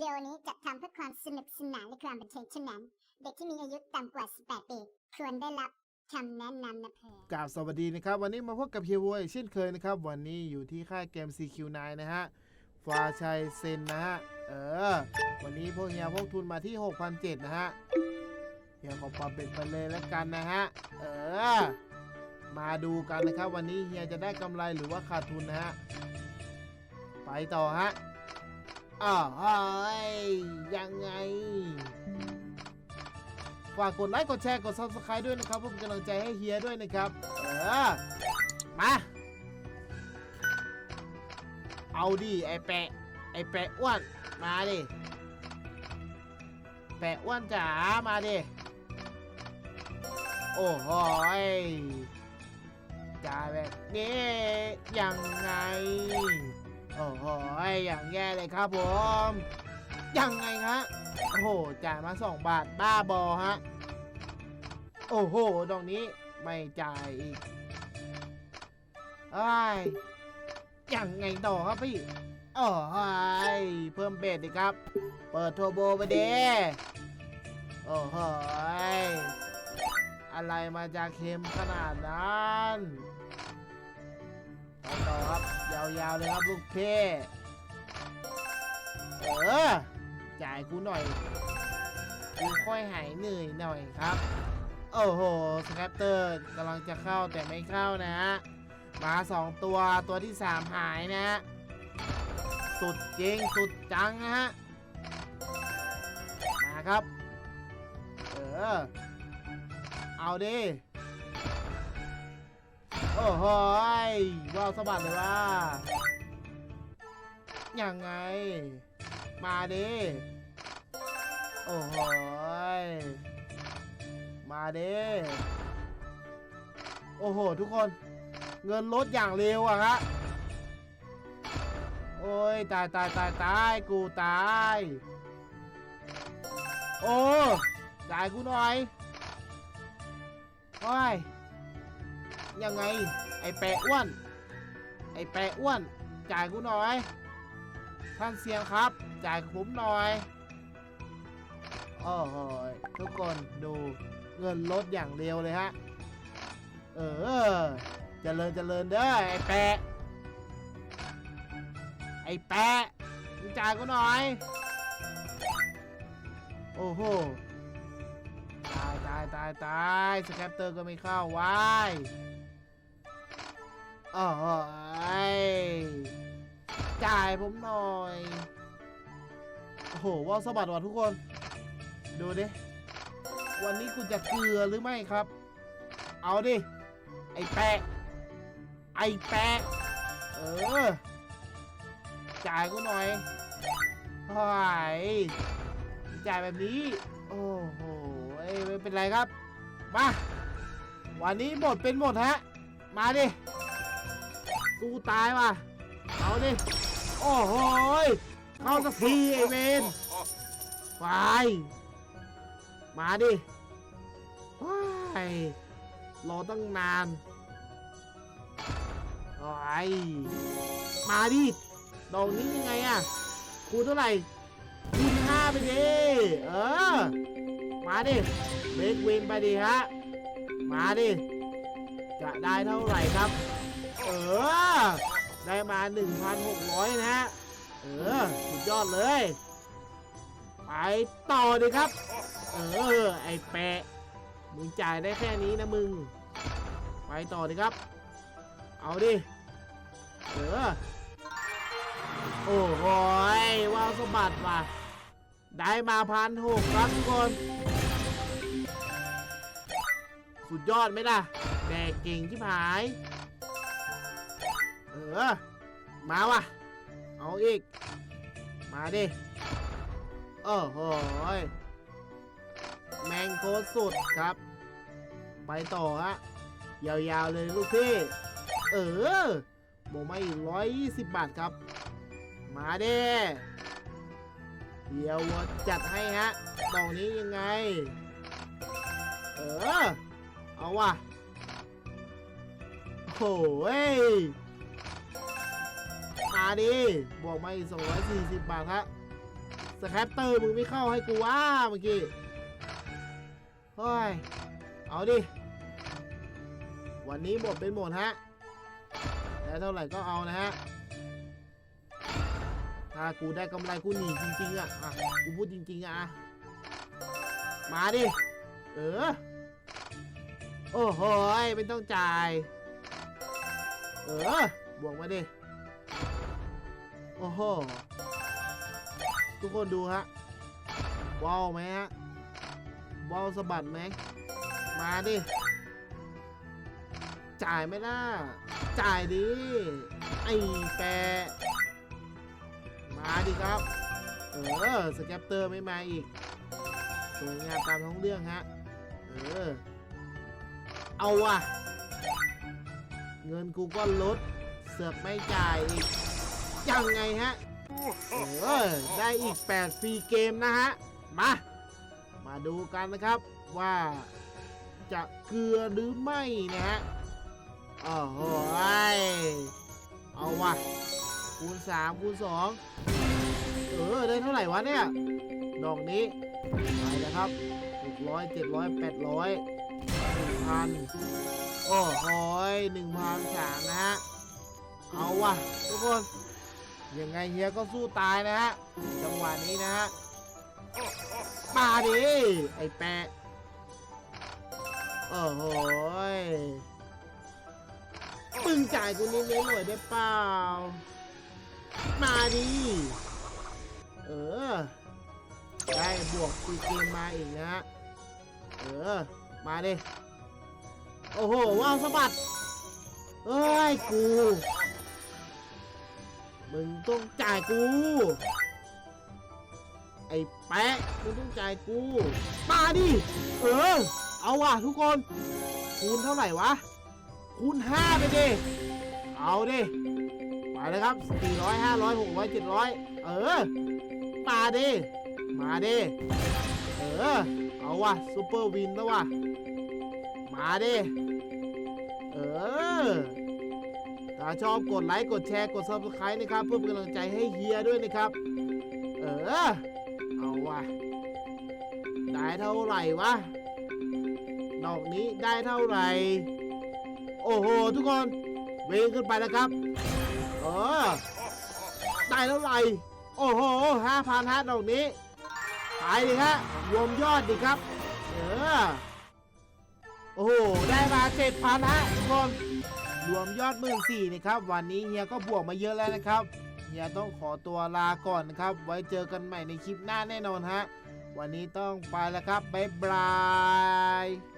วิดีโอนี้จัดทำเพื่อความสนุกสนานและความบันเทิงเท่านั้น เด็กที่มีอายุต่ำกว่า 18 ปีควรได้รับคำแนะนำนะเพอกราบสวัสดีนะครับ วันนี้มาพบกับเฮียวัวอีกเช่นเคยนะครับ วันนี้อยู่ที่ค่ายเกม CQ9 นะฮะฟาชัยเซนนะฮะ เออ วันนี้พวกเฮียพวกทุนมาที่6,700นะฮะเฮียขอปรับเป็นไปเลยแล้วกันนะฮะ เออ มาดูกันนะครับ วันนี้เฮียจะได้กำไรหรือว่าขาดทุนนะฮะ ไปต่อฮะ อ้าวเฮ้ยยังไง ฝากกดไลค์ กดแชร์ กด subscribe ด้วยนะครับเพื่อเป็นกำลังใจให้เฮียด้วยนะครับ เออ มา เอาดิ ไอแปะ ไอแปะอ้วน มาดิ แปะอ้วนจ๋า มาดิ โอ้โหยจ่าแบบนี้ยังไง อย่างแย่เลยครับผมยังไงฮะโอ้โหจ่ายมา 2 บาทบ้าบอฮะโอ้โหดอกนี้ไม่จ่ายอีกไอ้ยยังไงต่อครับพี่โอ้ยเพิ่มเบสดิครับ เปิดโทรโบไปเด้โอ้โหยอะไรมาจากเค็มขนาดนั้นต่อครับ ยาวๆเลยครับลูกเพ่ายกูหน่อยกูค่อยหายเหนื่อยหน่อยครับ โอ้โหสแคปเตอร์กำลังจะเข้าแต่ไม่เข้านะฮะมาสองตัวตัวที่สามหายนะฮะสุดจริงสุดจังนะฮะมาครับ เออ เอาดิโอ้โหว้าวสะบัดเลยว่ายังไง มาดิ อ้โหยมาเดิโอ้โห ทุกคน เงินลดอย่างเร็วอะฮะโอ้ย ตายตายตายตายกูตาย โอ้จ่ายกูหน่อยโอ้ย ยังไง ไอแปะอ้วน ไอแปะอ้วน จ่ายกูหน่อย ท่านเสียงครับ จ่ายผมหน่อย อ้โหทุกคนดูเงินลดอย่างเร็วเลยฮะ เออเจริญเจริญเด้อไอ้แปะ ไอ้แปะมึงจ่ายกูหน่อย โอ้โห ตายตายตายตายสแคปเตอร์ก็ไม่เข้าวายโอ้ยจ่ายผมหน่อย โอ้โหว่าวสะบัดว่ะทุกคน ดูดิ วันนี้คุณจะเกลือหรือไม่ครับ เอาดิ ไอแปะ ไอแปะ เออ จ่ายกูหน่อยหายจ่ายแบบนี้ โอ้โหไม่เป็นไรครับ มา วันนี้หมดเป็นหมดฮะ มาดิ สู้ตายว่ะ เอาดิ โอ้โหยเข้าสักทีไอเวนไป มาดิว้ายรอตั้งนานโอ้ยมาดิ ดอกนี้ยังไงอะคูณเท่าไหร่คูณห้าไปดิ เออ มาดิเบรกเวนไปดิฮะ มาดิ จะได้เท่าไหร่ครับ เออ ได้มา 1,600 นะฮะ เออ สุดยอดเลย ไปต่อดิครับ เออ ไอ้แปะ มึงจ่ายได้แค่นี้นะมึง ไปต่อดิครับ เอาดิ เออ โอ้โหยว้าวสมบัติว่ะ ได้มาพันหกครับทุกคน สุดยอดไหมล่ะ แดกเก่งที่หาย เออ มาว่ะ เอาอีก มาดิ โอ้โหย แมงโคสุดครับ ไปต่อฮะยาวๆเลยลูกพี่เออบอกมาอีกร้อยยี่สิบบาทครับ มาเด้เดี๋ยวจัดให้ฮะดอกนี้ยังไง เออ เอาว่ะโอ้ยมาดิบอกมาอีก240บาทฮะสแคปเตอร์มึงไม่เข้าให้กูว่าเมื่อกี้ ฮ้ย เอาดิ วันนี้หมดเป็นหมดฮะ แล้วเท่าไหร่ก็เอานะฮะ ถ้ากูได้กำไรกูหนีจริงๆอะอะ กูพูดจริง ๆอะมาดิ เออ โอ้โหไม่ต้องจ่าย เออ บวกมาดิ โอ้โห ทุกคนดูฮะ ว้าวไหมฮะ ว้าวสะบัดไหม มาดิ จ่ายไม่ล่ะ จ่ายดิ ไอ้แปะมาดิครับ เออ สแคปเตอร์ไม่มาอีก สวยงามตามท้องเรื่องฮะ เออ เอาว่ะ เงินกูก็ลด เสือกไม่จ่ายอีก ยังไงฮะ เออ ได้อีก 8 ฟรีเกมนะฮะ มา มาดูกันนะครับว่าจะเกลือหรือไม่นะฮะโอ้โหยเอาวะคูณ3คูณ2เออได้เท่าไหร่วะเนี่ย ดอกนี้ไปนะครับ600 700 800 1,000 โอ้โหหนึ่งพันสามนะฮะ เอาวะทุกคนยังไงเฮียก็สู้ตายนะฮะ จังหวะนี้นะฮะ มาดิ ไอ้แปะโอ้โหยปึงจ่ายกูนิดๆหน่อยได้เปล่า มาดิ เออ ได้บวกซีเกมมาอีกนะฮะเออ มาดิ โอ้โห ว้าวสะบัดเอ้ย กู มึงต้องจ่ายกู ไอ้แปะมึงต้องจ่ายกูมาดิเออ เอาว่ะทุกคน คูณเท่าไหร่วะ คูณห้าไปดิเอาดิไปเลยครับ 400 500 600 700 เออมาดิมาดิเออ เอาว่ะซูเปอร์วินแล้วว่ะ มาดิเออถ้าชอบกดไลค์ กดแชร์ กด subscribe นะครับ เพื่อเป็นกำลังใจให้เฮียด้วยนะครับ เออ วะ ได้เท่าไหร่วะ ดอกนี้ได้เท่าไหร่ โอ้โห ทุกคน เวงขึ้นไปแล้วครับ เออ ได้เท่าไหร่ โอ้โหห้าพันฮะดอกนี้ขายดิฮะรวมยอดดิครับ เออ โอ้โห ได้มาเจ็ดพันฮะทุกคน รวมยอดหมื่นสี่นะครับ วันนี้เฮียก็บวกมาเยอะแล้วนะครับ เฮียต้องขอตัวลาก่อนครับ ไว้เจอกันใหม่ในคลิปหน้าแน่นอนฮะ วันนี้ต้องไปแล้วครับ บ๊ายบาย